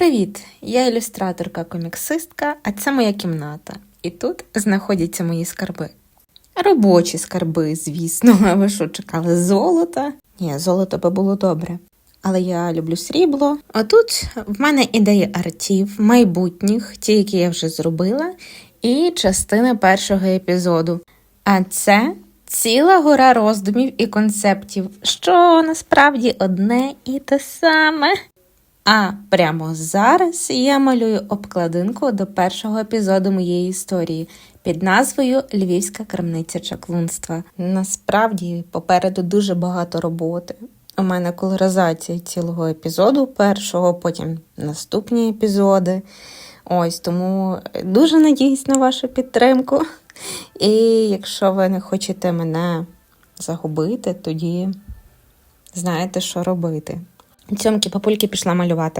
Привіт! Я ілюстраторка коміксистка, а це моя кімната. І тут знаходяться мої скарби. Робочі скарби, звісно. А ви що чекали? Золота? Ні, золото би було добре. Але я люблю срібло. А тут в мене ідеї артів, майбутніх, ті, які я вже зробила, і частина першого епізоду. А це ціла гора роздумів і концептів, що насправді одне і те саме. А прямо зараз я малюю обкладинку до першого епізоду моєї історії під назвою Львівська крамниця чаклунства. Насправді попереду дуже багато роботи. У мене колоризація цілого епізоду першого, потім наступні епізоди. Ось тому дуже надіюсь на вашу підтримку. І якщо ви не хочете мене загубити, тоді знаєте, що робити. Цьомки папульки пішла малювати.